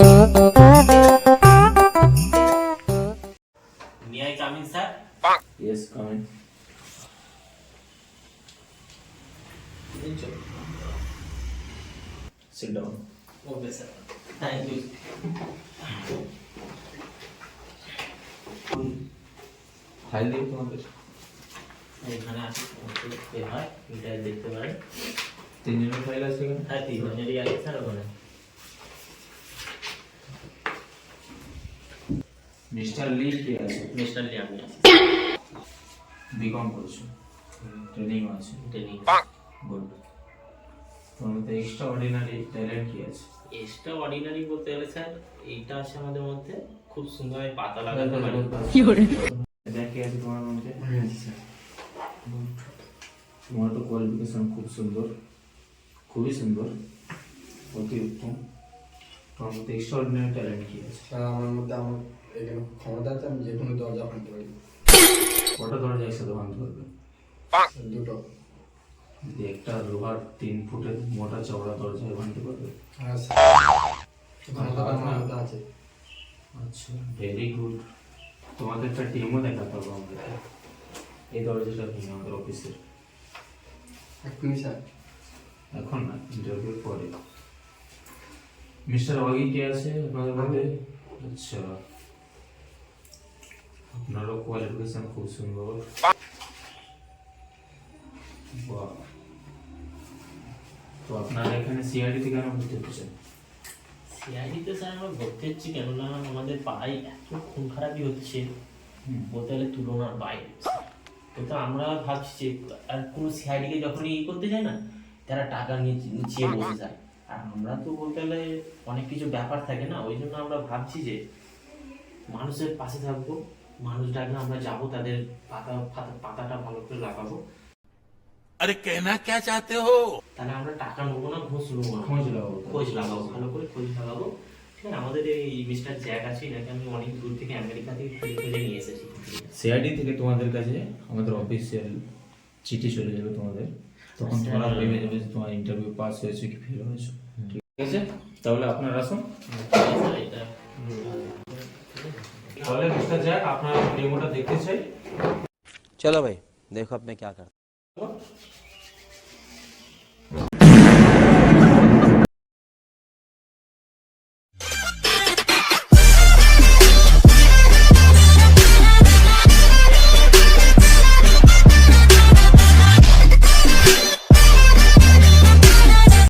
May I come in, sir? Yes, come in. Sit down. Okay, sir. Thank you. File দিই তোমাদের এখানে আছে file হয় এটা দেখতে পারেন তিনজনের ফাইল আছে হ্যাঁ তিনজনেরই আছে স্যার ওখানে মিস্টার লি কে আছে? মিস্টার লি আমি আছি। বিকম করছ? ট্রেনিং আছে? ট্রেনিং গুড তোমার মধ্যে এক্সট্রা অর্ডিনারি ট্যালেন্ট কি আছে? এক্সট্রা অর্ডিনারি বলতে গেলে স্যার এইটা আছে আমাদের মধ্যে খুব সুন্দর পাতা লাগাতে পারি। এটা কি আছে তোমার মধ্যে? তোমার তো কোয়ালিফিকেশন খুব সুন্দর। খুবই সুন্দর। অতি উত্তম। তোমার মধ্যে এক্সট্রা অর্ডিনারি ট্যালেন্ট কি আছে? আমার মধ্যে আমার আছে আমি যে কোনো দরজা ভাঙতে পারি। কটা দরজা একসাথে ভাঙতে পারবে? দুটো। একটা লোহার তিন ফুটের মোটা চওড়া দরজা ভাঙতে পারবে? হ্যাঁ স্যার। আছে। আচ্ছা ভেরি গুড তোমাদের একটা টিমও দেখাতে হবে আমাদেরকে। এই দরজাটা ভেঙে আমাদের অফিসের এক্ষুনি স্যার। এখন না ইন্টারভিউ পরে। মিস্টার ওয়াগি কে আছে আপনাদের মধ্যে? আচ্ছা। আপনারও কোয়ালিফিকেশন খুব সুন্দর। তো আপনারা এখানে সিআইডিতে কেন ভর্তি হচ্ছেন? সিআইডিতে স্যার আমরা ভর্তি হচ্ছি কেননা আমাদের পাড়ায় এত খুন খারাপই হচ্ছে। বলতে গেলে তুলনার বাইরে। কিন্তু আমরা ভাবছি যে আর কোনো সিআইডিকে যখন ই করতে যায় না তারা টাকা নিয়ে নিচে বসে যায়। আর আমরা তো বলতে গেলে অনেক কিছু ব্যাপার থাকে না ওই জন্য আমরা ভাবছি যে মানুষের পাশে থাকব। মানুষ ডাকলে আমরা যাব তাদের পাতা পাতাটা ভালো করে লাগাবো। আরে কেনা কে চাতে হো? তাহলে আমরা টাকা নেব না ঘুষ নেব না। খোঁজ লাগাবো। খোঁজ লাগাবো ভালো করে খোঁজ লাগাবো। হ্যাঁ আমাদের এই মিস্টার জ্যাক আছে এনাকে আমি অনেক দূর থেকে আমেরিকা থেকে খুঁজে খুঁজে নিয়ে এসেছি। সিআইডি থেকে তোমাদের কাছে আমাদের অফিসিয়াল চিঠি চলে যাবে তোমাদের। তখন আচ্ছা। তোমরা ভেবে যাবে যে তোমার ইন্টারভিউ পাস হয়েছে কি ফেল হয়েছে। ঠিক আছে? তাহলে আপনার আসুন। আচ্ছা, এটা তাহলে মিস্টার জ্যাক আপনার ডেমোটা দেখতে চাই चलो भाई देखो अब मैं क्या करता हूँ।